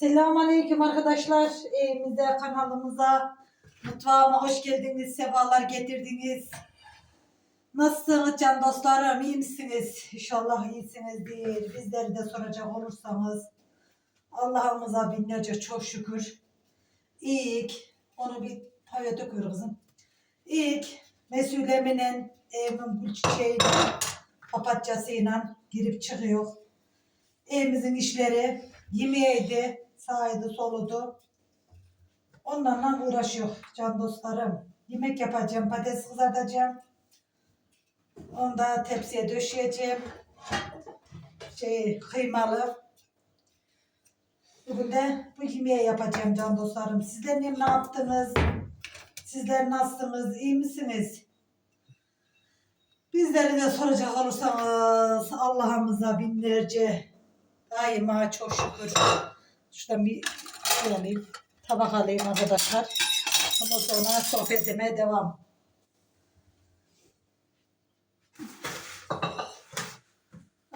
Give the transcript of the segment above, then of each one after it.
Selamünaleyküm arkadaşlar. Evimize, kanalımıza, mutfağıma hoş geldiniz. Sefalar getirdiniz. Nasılsınız can dostlarım? İyi misiniz? İnşallah iyisinizdir. Bizleri de soracak olursanız Allah'ımıza binlerce çok şükür. İlk onu bir havaya döküyor kızım. İlk mesuleminin evimin gül çiçeğiyle papatyasıyla girip çıkıyor. Evimizin işleri yemeğiydi, sağıydı, soludu. Onlarla uğraşıyor can dostlarım. Yemek yapacağım, patates kızartacağım. Onu da tepsiye döşeyeceğim. Şey, kıymalı. Bugün de bu yemeği yapacağım can dostlarım. Sizler ne yaptınız? Sizler nasılsınız? İyi misiniz? Bizleri de soracak olursanız Allah'ımıza binlerce daima çok şükür. Şuradan bir şey alayım. Tabak alayım arkadaşlar. Ondan sonra sohbetime devam.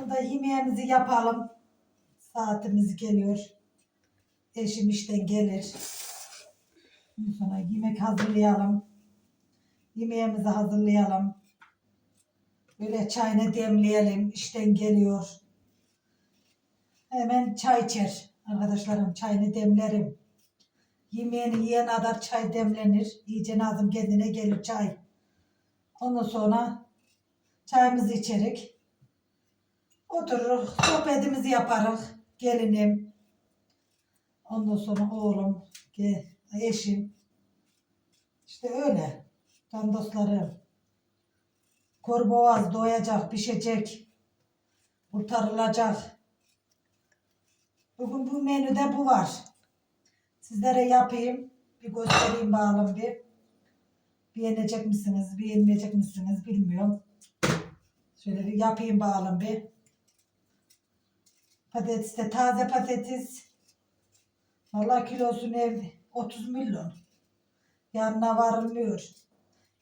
Onda yemeğimizi yapalım. Saatimiz geliyor. Eşim işten gelir. Sonra yemek hazırlayalım. Yemeğimizi hazırlayalım. Böyle çayını demleyelim. İşten geliyor. Hemen çay içer. Arkadaşlarım çayını demlerim. Yemeğini yiyen kadar çay demlenir. İyice nazım kendine gelir çay. Ondan sonra çayımızı içerik. Otururuz, sohbetimizi yaparız. Gelinim. Ondan sonra oğlum, eşim. İşte öyle. Can dostlarım. Korboğaz doyacak, pişecek. Kurtarılacak. Bugün bu menüde bu var. Sizlere yapayım. Bir göstereyim bakalım bir. Beğenecek misiniz, beğenmeyecek misiniz bilmiyorum. Şöyle bir yapayım bakalım bir. Patates de taze patates. Vallahi kilosu ne 30 milyon. Yanına varılmıyor.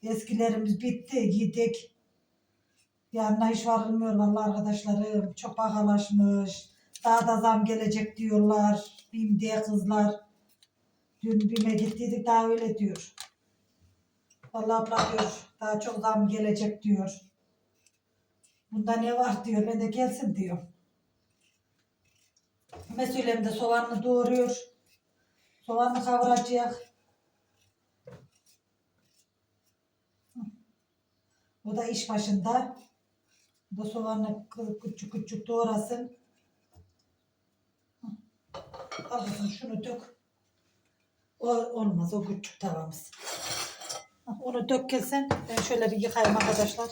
Eskilerimiz bitti, yedik. Yanına hiç varılmıyor vallahi arkadaşlarım. Çok pahalaşmış. Daha da zam gelecek diyorlar. Bim diye kızlar. Dün BİM'e gittiydik daha öyle diyor. Vallahi abla diyor. Daha çok zam gelecek diyor. Bunda ne var diyor. Ben de gelsin diyor. Mesulem de soğanını doğuruyor. Soğanını kavuracak. O da iş başında. Bu kı- küçük küçük doğrasın. Al şunu dök. O olmaz o küçük tavamız. Onu dök kelsen ben şöyle bir yıkayayım arkadaşlar.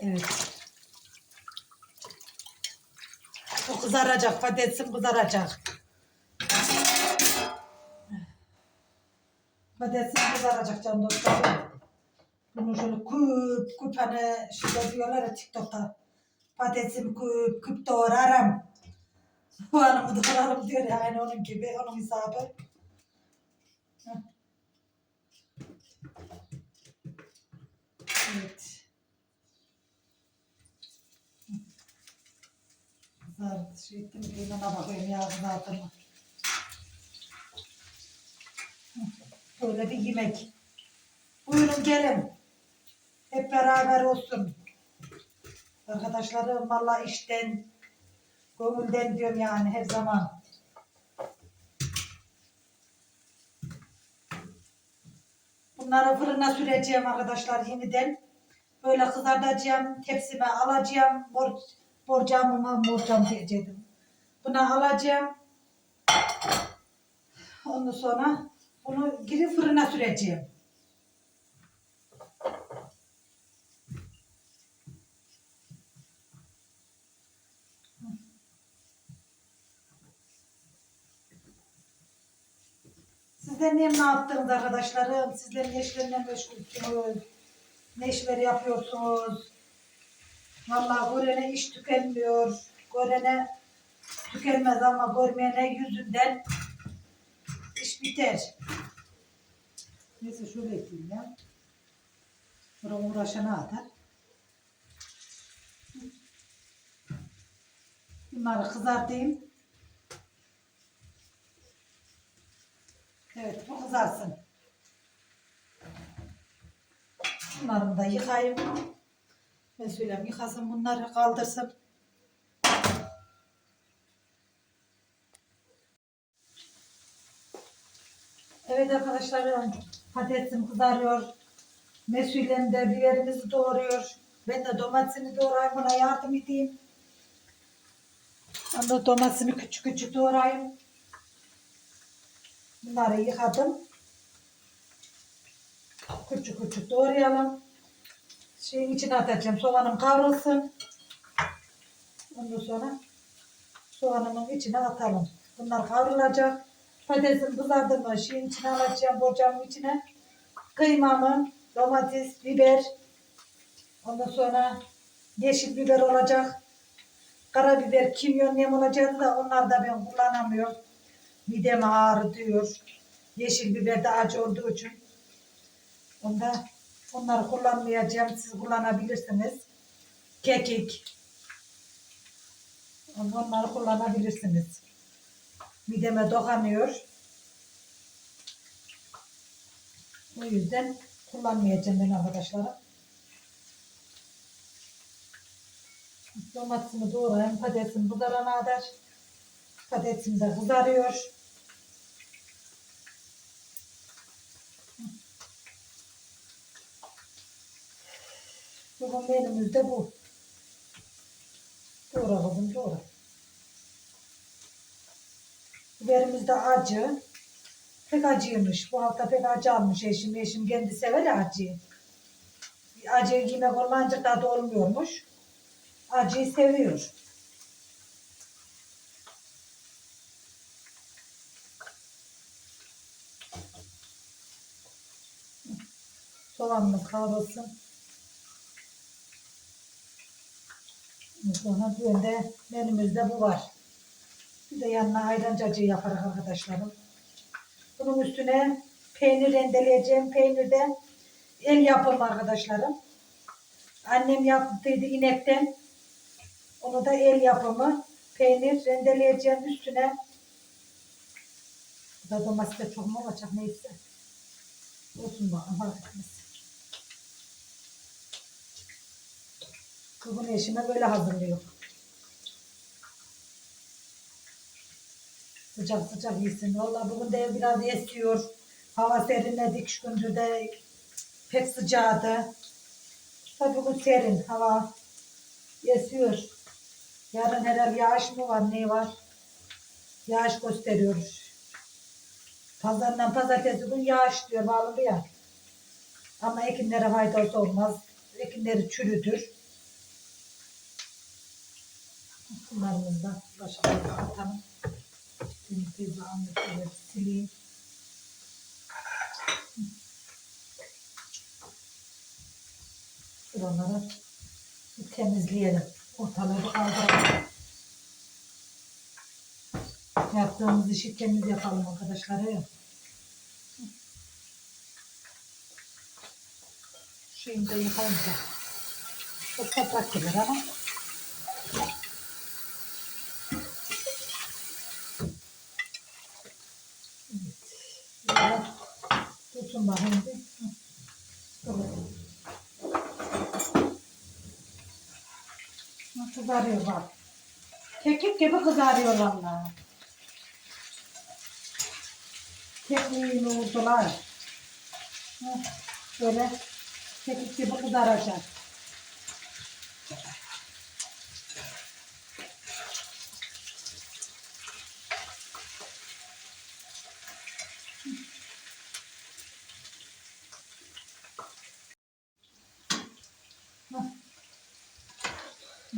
Evet. O kızaracak patatesim kızaracak. Patatesim kızaracak can dostlarım. Bunu şöyle küp küp hani şurada diyorlar ya TikTok'ta. Patatesimi küp küp doğrarım. Soğanımı doğrarım diyor ya aynı onun gibi onun hesabı. Evet. Kızar şey ettim kıymana bakıyorum ya kızartım. Böyle bir yemek. Buyurun gelin. Hep beraber olsun. Arkadaşlarım valla işten, gönülden diyorum yani her zaman. Bunları fırına süreceğim arkadaşlar yeniden. Böyle kızartacağım, tepsime alacağım. Bor, borcamıma borcam diyecektim. Buna alacağım. Ondan sonra bunu girip fırına süreceğim. Sizler ne, yaptınız arkadaşlarım? Sizler ne işlerle meşgulsünüz? Ne işler yapıyorsunuz? Vallahi görene iş tükenmiyor. Görene tükenmez ama görmeyene yüzünden iş biter. Neyse şöyle yapayım ya. Buna uğraşana atar. Bunları kızartayım. Evet bu kızarsın. Bunları da yıkayayım. Mesulem yıkasın bunları kaldırsın. Evet arkadaşlar patatesim kızarıyor. Mesulem de biberimizi doğruyor. Ben de domatesini doğrayayım buna yardım edeyim. Ben de domatesini küçük küçük doğrayayım. Bunları yıkadım. Küçük küçük doğrayalım. Şeyin içine atacağım. Soğanım kavrulsun. Ondan sonra soğanımın içine atalım. Bunlar kavrulacak. Patatesim kızardı mı şeyin içine alacağım. Borcamın içine. Kıymamı, domates, biber. Ondan sonra yeşil biber olacak. Karabiber, kimyon, nem olacak da onlar da ben kullanamıyorum. Midem ağrı diyor. Yeşil biber de acı olduğu için. Onda onları kullanmayacağım. Siz kullanabilirsiniz. Kekik. Onları kullanabilirsiniz. Mideme dokanıyor. O yüzden kullanmayacağım ben arkadaşlarım. Domatesimi doğrayayım. Patatesim kızarana kadar. Patatesim de kızarıyor. Bugün menümüzde bu. Doğra kızım doğra. Biberimiz de acı. Pek acıymış. Bu hafta pek acı almış eşim. Eşim kendi sever ya acıyı. Acı yemek olmayınca tadı olmuyormuş. Acıyı seviyor. Soğanımız kavrulsun. Sonra düğünde menümüzde bu var. Bir de yanına ayran cacığı yaparız arkadaşlarım. Bunun üstüne peynir rendeleyeceğim. Peynir de el yapımı arkadaşlarım. Annem yaptıydı inekten. Onu da el yapımı. Peynir rendeleyeceğim üstüne. Bu da domates çok mu olacak neyse. Olsun bakalım Kızım eşime böyle hazırlıyor. Sıcak sıcak yesin. Vallahi bugün de biraz esiyor. Hava serinledik şu gündür de pek sıcağdı. Tabii bugün serin hava esiyor. Yarın herhalde yağış mı var ne var? Yağış gösteriyor. Pazardan pazartesi gün yağış diyor bağlı ya. Ama ekinlere faydası olmaz. Ekinleri çürütür. Bunlarımızı da başa atalım. Temizliği anlıkları sileyim. Şuraları temizleyelim. Ortalığı kaldıralım. Yaptığımız işi temiz yapalım arkadaşlar. evet. Yıkayalım da. Çok toprak gelir ama. Biraz tutun bakayım bir. Hı. Böyle. Hı, Kızarıyor bak. Kekik gibi kızarıyor valla. Kekiğini vurdular. Böyle kekik gibi kızaracak.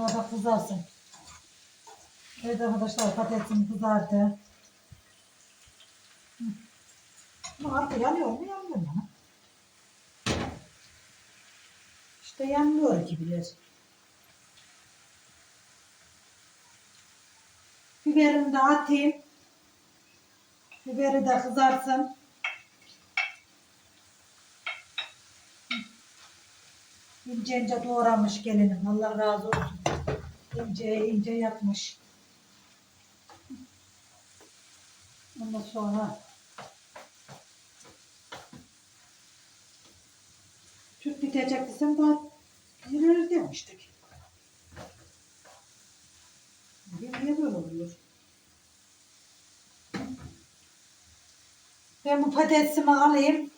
Baba kızarsın. Evet arkadaşlar patatesim kızardı. Bu artık yanıyor mu? Yanmıyor mu? İşte yanmıyor gibiler. Biberimi de atayım. Biberi de kızarsın. İnce ince doğramış gelinim. Allah razı olsun ince ince yapmış. Ondan sonra Türk bitecek desem daha girer demiştik. Niye böyle oluyor? Ben bu patatesimi alayım.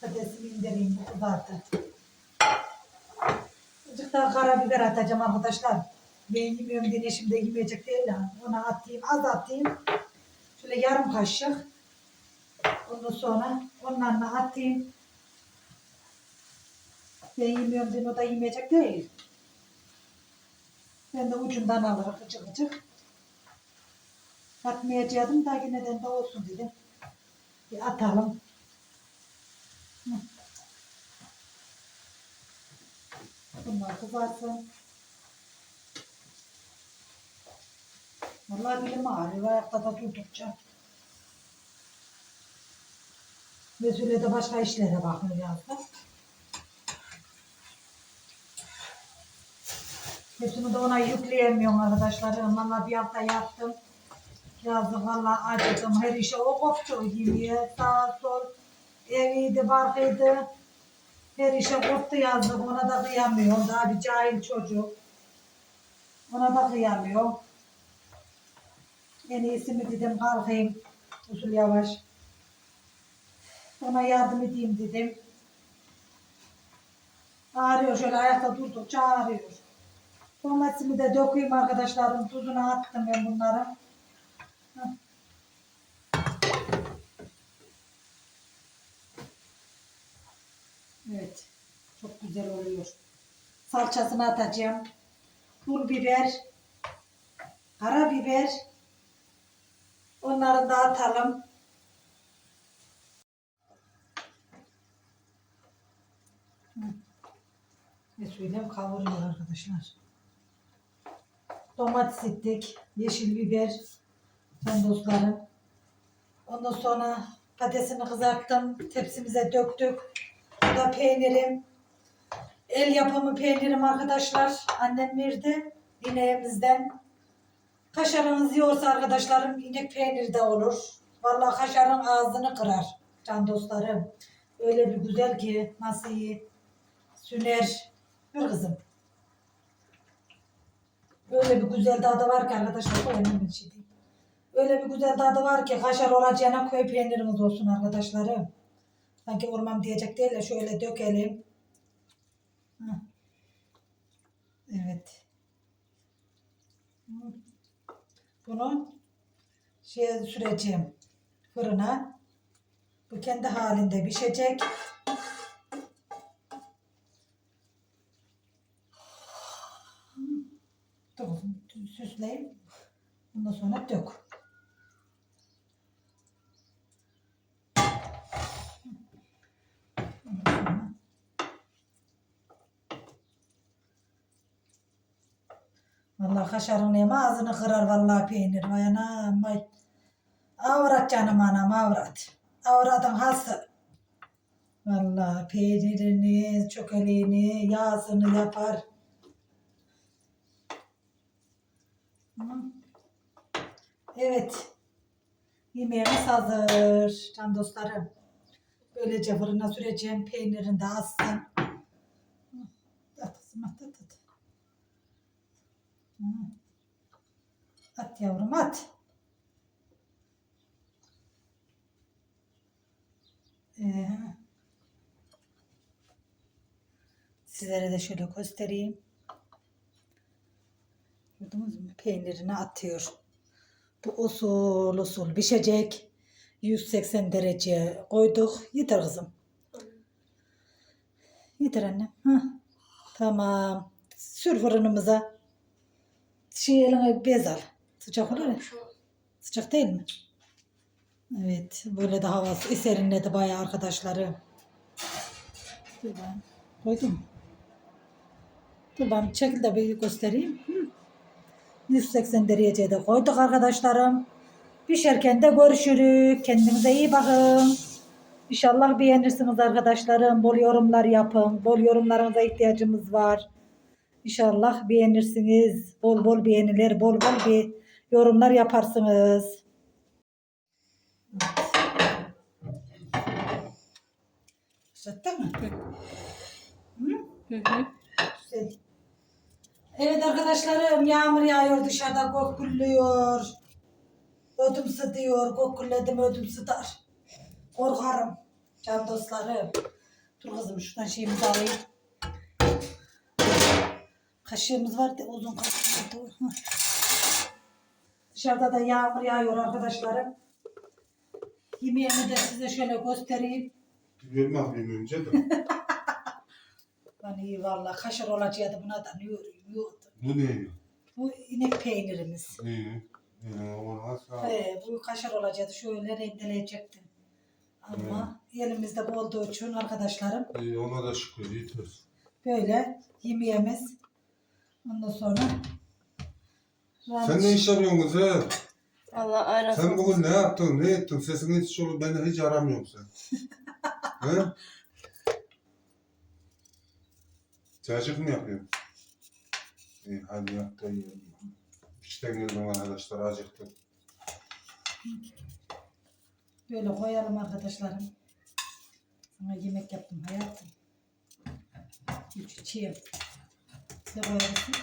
Patatesimi indireyim bu kızartı. Azıcık daha karabiber atacağım arkadaşlar. Ben yemiyorum şimdi yemeyecek değil ya. Ona atayım, az atayım. Şöyle yarım kaşık. Ondan sonra onlarla atayım. Ben yemiyorum o da yemeyecek değil. Ben de ucundan alırım gıcık gıcık. Atmayacaktım da yine de olsun dedim. Bir atalım. Bunlar kızarsın. Vallahi bilim ağrıyor ayakta da durdukça. Mesule de başka işlere bakıyor yazda. Hepsini de ona yükleyemiyorum arkadaşlar. Onlarla bir hafta yaptım. Yazdık valla acıdım. Her işe o koptu gibi. Sağ sol. Eviydi, barkıydı. Her işe koptu yazdık. Ona da kıyamıyor. Daha bir cahil çocuk. Ona da kıyamıyor. En iyisi mi dedim kalkayım. Usul yavaş. Ona yardım edeyim dedim. Ağrıyor şöyle ayakta durdukça ağrıyor. Domatesimi de dökeyim arkadaşlarım. Tuzunu attım ben bunları. Evet. Çok güzel oluyor. Salçasını atacağım. Pul biber. Karabiber. Onları da atalım. Ve suyla kavuruyor arkadaşlar. Domates ettik. Yeşil biber. Can dostlarım. Ondan sonra patatesini kızarttım. Tepsimize döktük. Bu da peynirim. El yapımı peynirim arkadaşlar. Annem verdi. İneğimizden. Kaşarınız yiyorsa arkadaşlarım inek peyniri de olur. Vallahi kaşarın ağzını kırar. Can dostlarım. Öyle bir güzel ki nasıl iyi. Süner. Bir kızım. Öyle bir güzel tadı var ki arkadaşlar. Koyamam şey değil. Öyle bir güzel tadı var ki kaşar olacağına koy peynirimiz olsun arkadaşlarım. Sanki orman diyecek değil de şöyle dökelim. Evet. Bunu şeye süreceğim fırına. Bu kendi halinde pişecek. Dur, süsleyeyim. Ondan sonra dök. Ondan sonra Vallahi kaşarın yeme ağzını kırar vallahi peynir. Vay anam vay. Avrat canım anam avrat. Avradın hası. Vallahi peynirini, çökeleğini, yağsını yapar. Evet. Yemeğimiz hazır. Can dostlarım. Böylece fırına süreceğim. Peynirini de assın. At at at at. Yavrum at. Ee, sizlere de şöyle göstereyim. Gördünüz mü? Peynirini atıyor. Bu usul usul pişecek. 180 derece koyduk. Yeter kızım. Yeter annem. Hah. Tamam. Sür fırınımıza. Şey eline bez al. Sıcak olur ya. Sıcak değil mi? Evet. Böyle de havası eserinledi bayağı arkadaşları. Dur ben. Koydum. Dur ben çekil de bir göstereyim. Hı. 180 derecede koyduk arkadaşlarım. Pişerken de görüşürük. Kendinize iyi bakın. İnşallah beğenirsiniz arkadaşlarım. Bol yorumlar yapın. Bol yorumlarınıza ihtiyacımız var. İnşallah beğenirsiniz. Bol bol beğeniler, bol bol bir yorumlar yaparsınız. Başlattın mı? Hı hı. Güzel. Evet arkadaşlarım yağmur yağıyor dışarıda kokuluyor. Ödüm sıdıyor. Kokulledim ödüm sıdar. Korkarım. Can dostlarım. Dur kızım şuradan şeyimizi alayım. Kaşığımız var da uzun. Hı. Dışarıda da yağmur yağıyor arkadaşlarım. Yemeğimi de size şöyle göstereyim. Biliyorum bakayım önce de. Hani iyi valla kaşar olacaktı buna da yiyor, yiyordu. Bu ne? Bu inek peynirimiz. İyi. Ee, o nasıl? He, bu kaşar olacaktı. Şöyle rendeleyecektim. Ama elimizde bu olduğu için arkadaşlarım İyi, ona da şükür. Yeter. böyle yemeğimiz. Ondan sonra Sen ne iş yapıyorsun kız he? Allah arasın. Sen bugün ne yaptın? Ne ettin? Sesini hiç olur. Beni hiç aramıyorsun sen. he? Cacık mı yapıyorsun? İyi hadi yap da yiyelim. İşten geldim arkadaşlar acıktım. böyle koyalım arkadaşlarım. Sana yemek yaptım hayatım. Üç çiğim. Ne koyarsın?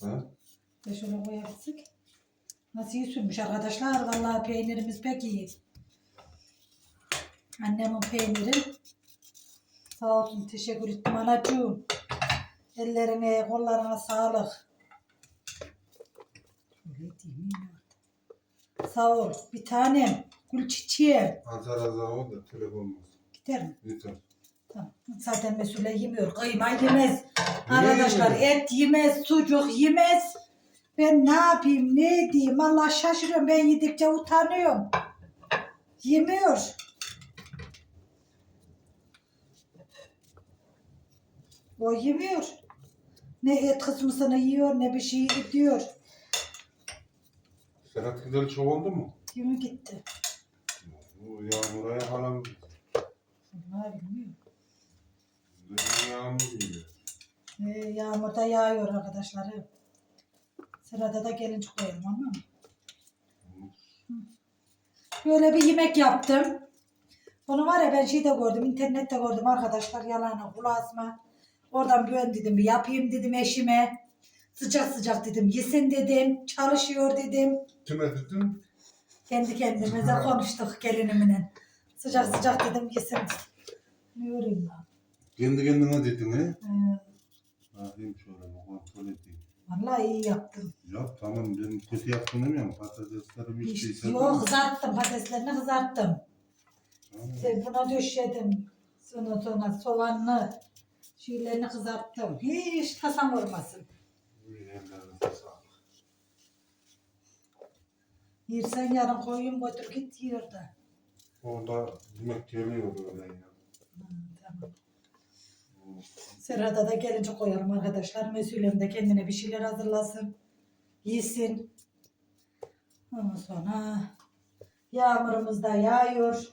Ha? Ve şöyle koyarsın. Nasıl iyi sürmüş arkadaşlar. Vallahi peynirimiz pek iyi. Annemin peyniri. Sağ olsun teşekkür ettim anacığım. Ellerine kollarına sağlık. Sağ ol. Bir tanem. Gül çiçeğim. Azar azar ol da telefon olmaz. Gider mi? Yeter. Zaten Mesule yemiyor. Kıyma yemez. Arkadaşlar et yemez. Sucuk yemez. Ben ne yapayım ne diyeyim Allah şaşırıyorum. Ben yedikçe utanıyorum. Yemiyor. O yemiyor. Ne et kısmısını yiyor ne bir şey diyor. Serhat Güzel çok oldu mu? Yemi gitti. Bu yağmura yakalan. Vallahi bilmiyorum. Ne yağmur gibi. Ee, yağmur da yağıyor arkadaşlar. Sırada da gelince koyalım mı? Böyle bir yemek yaptım. Bunu var ya ben şeyde gördüm, internette gördüm arkadaşlar yalanı kulağıma. Oradan ben dedim bir yapayım dedim eşime. Sıcak sıcak dedim yesin dedim. Çalışıyor dedim. Kime dedin? Kendi kendimize konuştuk gelinimle. Sıcak sıcak dedim yesin dedim. Ne yorayım ben? Kendi kendine dedin he? Ee, Bakayım şöyle bir kontrol edeyim. vallahi iyi yaptım. Yok tamam ben kötü yaptım demiyorum. Patateslerim hiç Hiç, değilse. yok kızarttım patateslerini kızarttım. İşte buna döşedim. Sonra sonra soğanlı şeylerini kızarttım. Hiç tasam olmasın. Yersen yarın koyayım götür git yiyor da. Orada yemek geliyor böyle ya. Hı, tamam. Sırada da gelince koyalım arkadaşlar. Mesulem de kendine bir şeyler hazırlasın. Yesin. Ondan sonra yağmurumuz da yağıyor.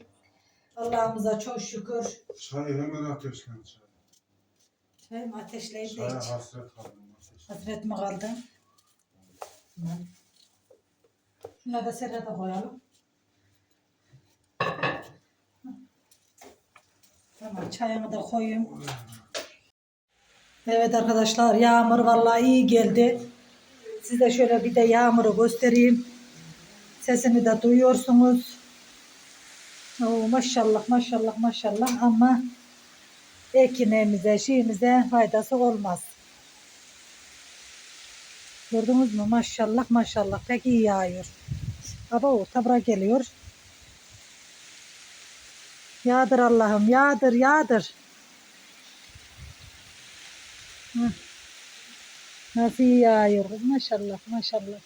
Allah'ımıza çok şükür. Çayı hemen ateşlen çay. Çayım ateşleyip de Çaya iç. hasret kaldım. ateş. Hasret mi kaldı? Tamam. Şuna da serrada koyalım. Tamam çayımı da koyayım. Evet arkadaşlar yağmur vallahi iyi geldi. Size şöyle bir de yağmuru göstereyim. Sesini de duyuyorsunuz. Oo, maşallah maşallah maşallah ama ekinemize şeyimize faydası olmaz. Gördünüz mü? Maşallah maşallah pek iyi yağıyor. Baba o tabra geliyor. Yağdır Allah'ım yağdır yağdır. Nasıl yağıyor kız, maşallah maşallah.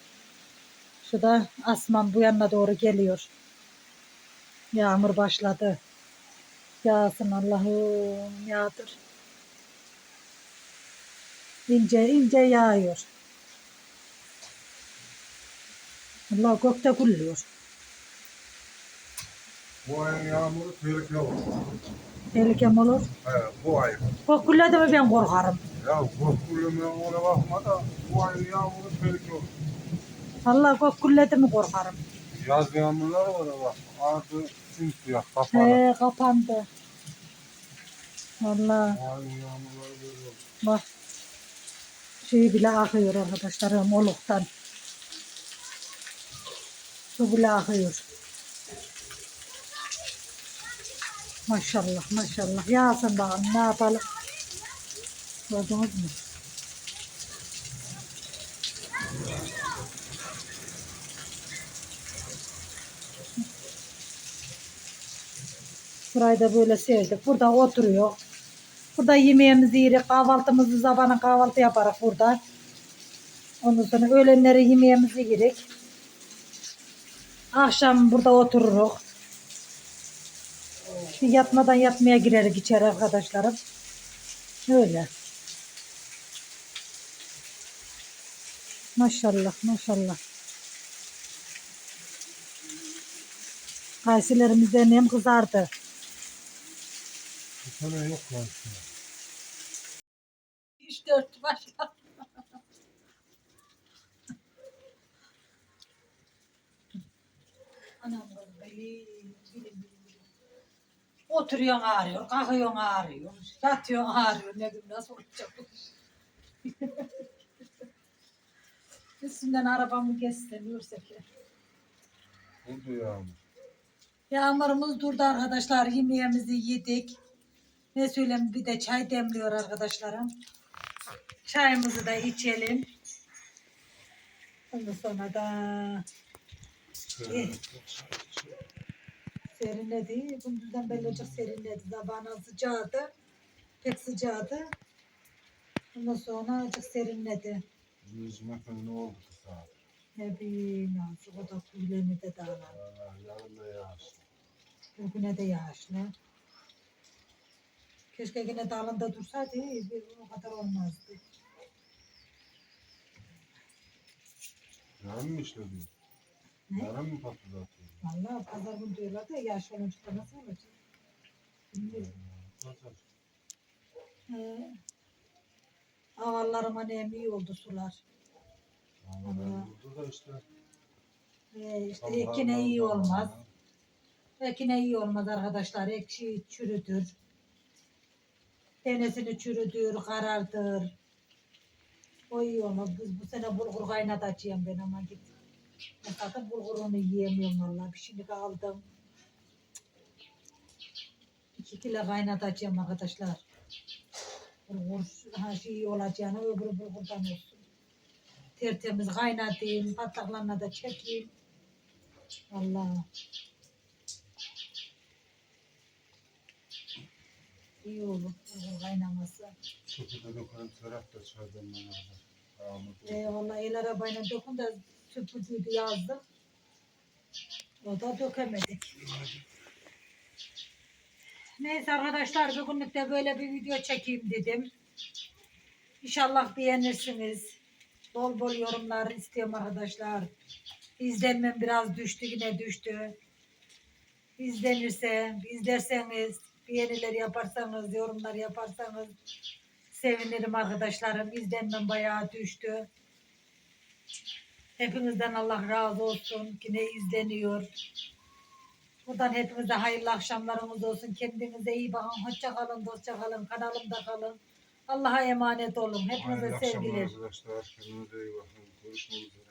Şu da asman bu yana doğru geliyor. Yağmur başladı. Yağsın Allah'ım yağdır. İnce ince yağıyor. Allah gökte gülüyor. Bu ayın yağmuru oldu. Tehlikem olur. He, bu ay. Kokkulle de mi ben korkarım. Ya korkuleme ona bakma da bu ay yağmuru tehlike olur. Vallahi kokkulle de mi korkarım. Yaz yağmurlar var bak. Ağzı simsiyah kapalı. He kapandı. Vallahi Bu ay yağmurlar böyle olur. bak. Şey bile akıyor arkadaşlarım oluktan. Su bile akıyor. Maşallah maşallah. Yağsın bakalım ne yapalım. Gördünüz mü? Burayı da böyle sevdik. Burada oturuyor. Burada yemeğimizi yiyerek kahvaltımızı sabahına kahvaltı yaparız burada. Ondan sonra öğlenleri yemeğimizi yiyerek. Akşam burada otururuz. Şimdi yatmadan yatmaya gireriz içeri arkadaşlarım. Öyle. Maşallah maşallah. Kaysilerimizden hem kızardı. Bu sene yok lan işte. Üç dört başla. Anam beli. Oturuyorsun ağrıyor, kalkıyorsun ağrıyor, yatıyorsun ağrıyor. Ne bileyim nasıl olacak bu iş? Üstünden arabamı geçsemiyorsak ya. Oldu yağmur. Yağmurumuz durdu arkadaşlar. Yemeğimizi yedik. Ne söyleyeyim bir de çay demliyor arkadaşlarım. Çayımızı da içelim. Ondan sonra da Şöyle. Serinledi. Gündüzden belli olacak serinledi. Sabahına sıcağıydı. Pek sıcağıydı. Ondan sonra azıcık serinledi. Yüz metre ne oldu ki saat? Ne bileyim nasıl o da kuyularını da dağlar. Aa, Yarın da yağış. Bugüne de yağışlı. Keşke yine dağında dursaydı bir- o kadar olmazdı. Yarın mı işledi? Ne? Yarın mı patladı Vallahi pazar günü diyorlar da yaş olunca da nasıl olacak? Bilmiyorum. Ee, nem iyi oldu sular. Allah. ben burada da işte. Ee, işte Allah ekine Allah iyi Allah. olmaz. Ekine iyi olmaz arkadaşlar. Ekşi çürütür. Denesini çürütür, karartır. O iyi olmaz. Biz bu sene bulgur kaynatacağım ben ama git. Ben zaten bulgurunu yiyemiyorum vallahi. Bir şimdi aldım. İki kilo kaynatacağım arkadaşlar. Bulgur ha şey olacağını öbürü bulgurdan olsun. Tertemiz kaynatayım, patlaklarına da çekeyim. Vallahi. İyi olur bulgur kaynaması. Çöpü de dökelim serap da çaydan bana alır. Yağmur da- E, vallahi el arabayla dokun da süpürdüydü yazdım. O da dökemedik. Neyse arkadaşlar bugünlük de böyle bir video çekeyim dedim. İnşallah beğenirsiniz. Bol bol yorumlar istiyorum arkadaşlar. İzlenmem biraz düştü yine düştü. İzlenirse, izlerseniz, beğeniler yaparsanız, yorumlar yaparsanız sevinirim arkadaşlarım. İzlenmem bayağı düştü. Hepinizden Allah razı olsun. Yine izleniyor. Buradan hepinize hayırlı akşamlarımız olsun. Kendinize iyi bakın. Hoşça kalın, dostça kalın. Kanalımda kalın. Allah'a emanet olun. Hepinize sevgiler. arkadaşlar. Kendinize iyi bakın. Görüşmek üzere.